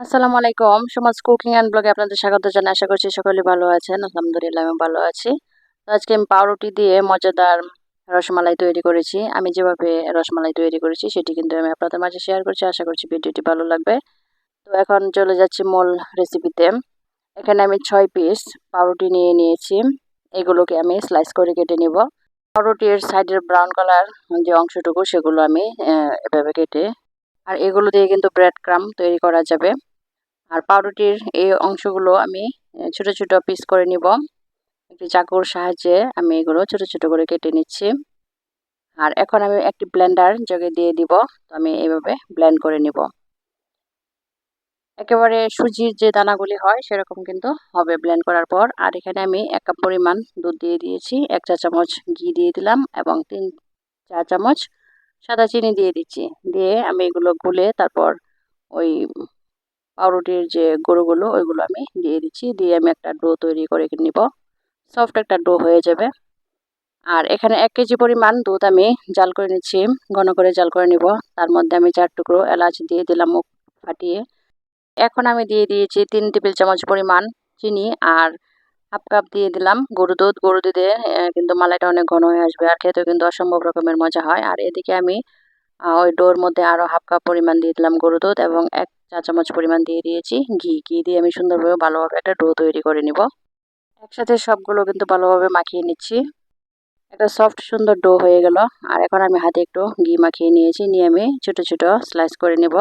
আসসালামু আলাইকুম। সমাজ কুকিং অ্যান্ড ব্লগে আপনাদের স্বাগত জানাই। আশা করছি সকলে ভালো আছেন। আলহামদুলিল্লাহ, আমি ভালো আছি। তো আজকে আমি পাউরুটি দিয়ে মজাদার রসমালাই তৈরি করেছি। আমি যেভাবে রসমালাই তৈরি করেছি, সেটি কিন্তু আমি আপনাদের মাঝে শেয়ার করছি। আশা করছি ভিডিওটি ভালো লাগবে। তো এখন চলে যাচ্ছি মূল রেসিপিতে এখানে আমি ছয় পিস পাউরুটি নিয়ে নিয়েছি। এগুলোকে আমি স্লাইস করে কেটে নিব। পাউরুটির সাইডের ব্রাউন কালার যে অংশটুকু, সেগুলো আমি এভাবে কেটে। আর এগুলো দিয়ে কিন্তু ব্রেড ক্রাম তৈরি করা যাবে। আর পাউরুটির এই অংশগুলো আমি ছোট ছোট পিস করে নিব। একটি চাকুর সাহায্যে আমি এগুলো ছোট ছোট করে কেটে নিচ্ছি। আর এখন আমি একটি ব্লেন্ডার জগে দিয়ে দিব, তো আমি এইভাবে ব্লেন্ড করে নিব। একেবারে সুজির যে দানাগুলি হয়, সেরকম কিন্তু হবে ব্লেন্ড করার পর। আর এখানে আমি এক কাপ পরিমাণ দুধ দিয়ে দিয়েছি, এক চা চামচ ঘি দিয়ে দিলাম এবং তিন চা চামচ সাদা চিনি দিয়ে দিচ্ছি। দিয়ে আমি এগুলো গুলে তারপর ওই পাউরুটির যে গুঁড়োগুলো, ওইগুলো আমি দিয়ে দিচ্ছি। দিয়ে আমি একটা ডো তৈরি করে নিব। সফট একটা ডো হয়ে যাবে। আর এখানে এক কেজি পরিমাণ দুধ আমি জাল করে নিচ্ছি। ঘন করে জাল করে নিব। তার মধ্যে আমি চার টুকরো এলাচ দিয়ে দিলাম মুখ ফাটিয়ে। এখন আমি দিয়ে দিয়েছি তিন টেবিল চামচ পরিমাণ চিনি আর হাফ কাপ দিয়ে দিলাম গরু দুধ। গরু দুধে কিন্তু মালাইটা অনেক ঘন হয়ে আসবে আর খেতেও কিন্তু অসম্ভব রকমের মজা হয়। আর এদিকে আমি ওই ডোর মধ্যে আরও হাফ কাপ পরিমাণ দিয়ে দিলাম গরু দুধ এবং এক চা চামচ পরিমাণ দিয়ে দিয়েছি ঘি। ঘি দিয়ে আমি সুন্দরভাবে ভালোভাবে একটা ডো তৈরি করে নিব। একসাথে সবগুলো কিন্তু ভালোভাবে মাখিয়ে নিচ্ছি। একটা সফট সুন্দর ডো হয়ে গেল। আর এখন আমি হাতে একটু ঘি মাখিয়ে নিয়েছি। নিয়ে আমি ছোটো ছোটো স্লাইস করে নেব।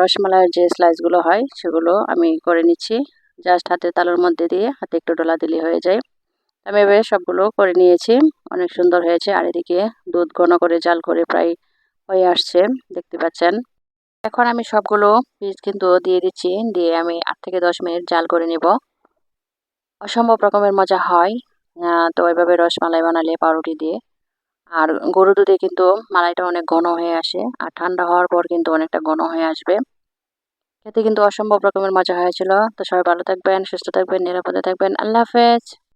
রসমালাইয়ের যে স্লাইসগুলো হয়, সেগুলো আমি করে নিচ্ছি। জাস্ট হাতে তালুর মধ্যে দিয়ে হাতে একটু ডোলা দিলে হয়ে যায়। আমি এভাবে সবগুলো করে নিয়েছি। অনেক সুন্দর হয়েছে। আর এদিকে দুধ ঘন করে জাল করে প্রায় হয়ে আসছে, দেখতে পাচ্ছেন। এখন আমি সবগুলো পিস কিন্তু দিয়ে দিচ্ছি। দিয়ে আমি আট থেকে দশ মিনিট জাল করে নেব। অসম্ভব রকমের মজা হয়। তো এভাবে রসমালাই বানালে পাউরুটি দিয়ে। আর গরু দুধে কিন্তু মালাইটা অনেক ঘন হয়ে আসে। আর ঠান্ডা হওয়ার পর কিন্তু অনেকটা ঘন হয়ে আসবে। খেতে কিন্তু অসম্ভব রকমের মজা হয়েছিল। তো সবাই ভালো থাকবেন, সুস্থ থাকবেন, নিরাপদে থাকবেন। আল্লাহ হাফেজ।